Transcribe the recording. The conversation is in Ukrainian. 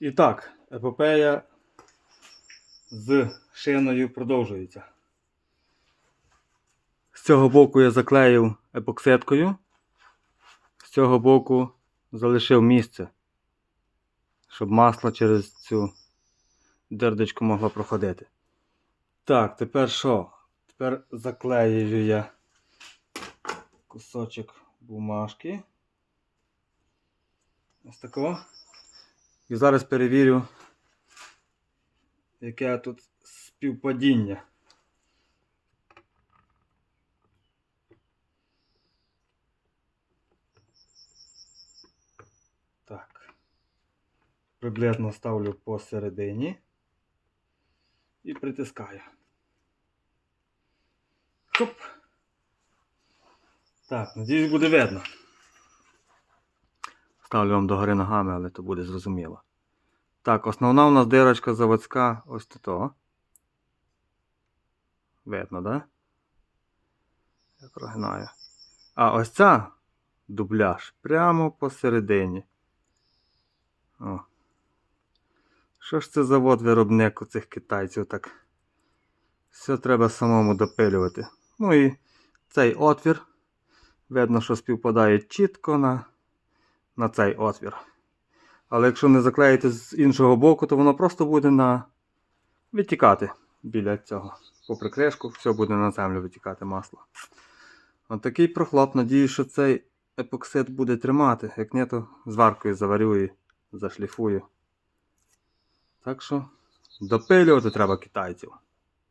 І так, епопея з шиною продовжується. З цього боку я заклеїв епоксидкою, з цього боку залишив місце, щоб масло через цю дердочку могло проходити. Так, тепер що? Тепер заклеюю я кусочок бумажки. Ось такого. І зараз перевірю, яке тут співпадіння. Так. Приблизно ставлю посередині і притискаю. Хоп. Так, надіюсь, буде видно. Ставлю вам догори ногами, але то буде зрозуміло. Так, основна у нас дирочка заводська ось тут. Видно, да? Я прогинаю. А ось ця дубляж прямо посередині. О. Що ж це завод виробник у цих китайців так? Все треба самому допилювати. Ну і цей отвір. Видно, що співпадає чітко на, на цей отвір. Але якщо не заклеїти з іншого боку, то воно просто буде на витікати біля цього. Попри кришку, все буде на землю витікати масло. От такий прохлоп. Надію, що цей епоксид буде тримати. Як ні, то зваркою заварю і зашліфую. Так що допилювати треба китайців.